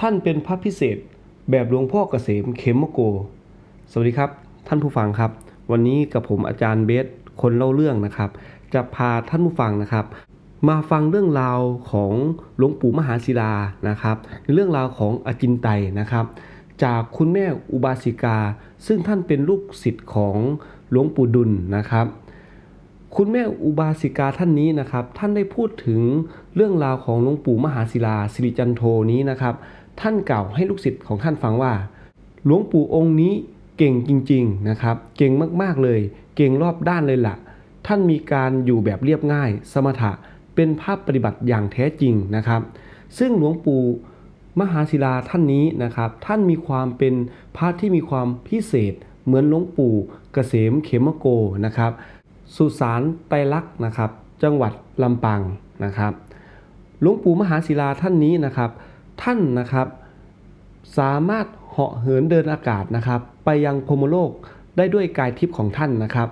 ท่านเป็นพระพิเศษแบบหลวงพ่อเกษมเขมโก สวัสดีครับ ท่านผู้ฟังครับ วันนี้กับผมอาจารย์เบสคนเล่าเรื่องนะครับ จะพาท่านผู้ฟังนะครับ มาฟังเรื่องราวของหลวงปู่มหาศิลานะครับในเรื่องราวของอาจินไตนะครับ จากคุณแม่อุบาสิกา ซึ่งท่านเป็นลูกศิษย์ของหลวงปู่ดุลนะครับคุณแม่อุบาสิกาท่านนี้นะครับ ท่านได้พูดถึงเรื่องราวของหลวงปู่มหาศิลาสิริจันโทนี้นะครับ ท่านกล่าวให้ลูกศิษย์ของท่านฟังว่า หลวงปู่องค์นี้เก่งจริงๆนะครับ เก่งมากๆเลย เก่งรอบด้านเลยล่ะ ท่านมีการอยู่แบบเรียบง่าย สมถะเป็นภาพปฏิบัติอย่างแท้จริงนะครับ ซึ่งหลวงปู่มหาศิลาท่านนี้นะครับ ท่านมีความเป็นพระที่มีความพิเศษ เหมือนหลวงปู่เกษมเขมโกนะครับ สุสานไตรลักษณ์นะครับ จังหวัดลำปางนะครับ หลวงปู่มหาศิลาท่านนี้นะครับ ท่านนะครับ สามารถเหาะเหินเดินอากาศนะครับ ไปยังพรมโลกได้ด้วยกายทิพย์ของท่านนะครับ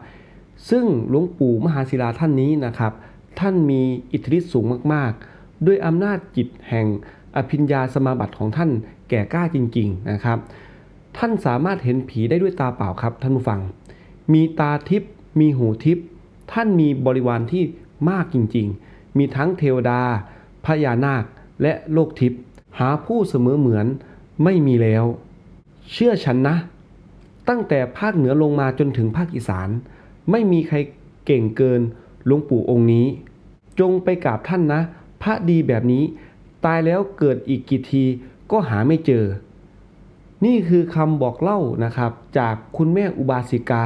ซึ่งหลวงปู่มหาศิลาท่านนี้นะครับ ท่านมีอิทธิฤทธิ์สูงมากๆ ด้วยอำนาจจิตแห่งอภิญญาสมาบัติของท่านแก่กล้าจริง ๆนะครับ ท่านสามารถเห็นผีได้ด้วยตาเปล่าครับท่านผู้ฟัง มีตาทิพย์มีหูทิพย์ท่านมีบริวารที่มากจริง ๆ มีทั้งเทวดาพญานาคและโลกทิพย์ หาผู้เสมอเหมือนไม่มีแล้ว เชื่อฉันนะ ตั้งแต่ภาคเหนือลงมาจนถึงภาคอีสาน ไม่มีใครเก่งเกินหลวงปู่องค์นี้ จงไปกราบท่านนะ พระดีแบบนี้ ตายแล้วเกิดอีกกี่ทีก็หาไม่เจอ นี่คือคำบอกเล่านะครับ จากคุณแม่อุบาสิกา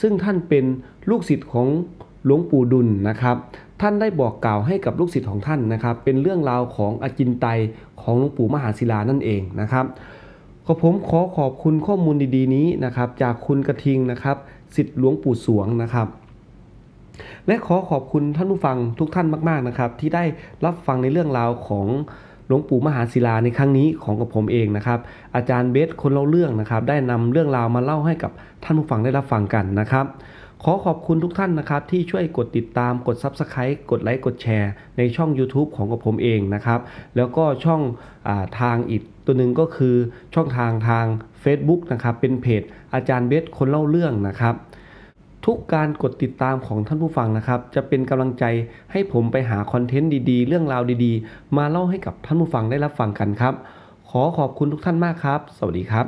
ซึ่งท่านเป็นลูกศิษย์ของหลวงปู่ดุลนะครับ ท่านได้บอกกล่าวให้กับลูกศิษย์ของท่านนะครับ เป็นเรื่องราวของอจินไตยของหลวงปู่มหาศิลานั่นเองนะครับก็ผมขอขอบคุณข้อมูลดีๆนี้นะครับ จากคุณกระทิงนะครับศิษย์หลวงปู่สวงนะครับ และขอขอบคุณท่านผู้ฟังทุกท่านมาก ๆนะครับ ที่ได้รับฟังในเรื่องราวของหลวงปู่มหาศิลาในครั้งนี้ของกับผมเองนะครับ อาจารย์เบสคนเล่าเรื่องนะครับ ได้นำเรื่องราวมาเล่าให้กับท่านผู้ฟังได้รับฟังกันนะครับ ขอขอบคุณทุกท่านนะครับที่ช่วยกดติดตามกด Subscribe กดไลค์กดแชร์ ในช่อง YouTube ของกับผมเองนะครับ แล้วก็ช่องอาทางอีกตัวหนึ่งก็คือช่องทางทาง Facebook นะครับเป็นเพจอาจารย์เบสคนเล่าเรื่องนะครับทุกการกดติดตามของท่านผู้ฟังนะครับ จะเป็นกำลังใจให้ผมไปหาคอนเทนต์ดีๆ เรื่องราวดีๆ มาเล่าให้กับท่านผู้ฟังได้รับฟังกันครับ ขอขอบคุณทุกท่านมากครับ สวัสดีครับ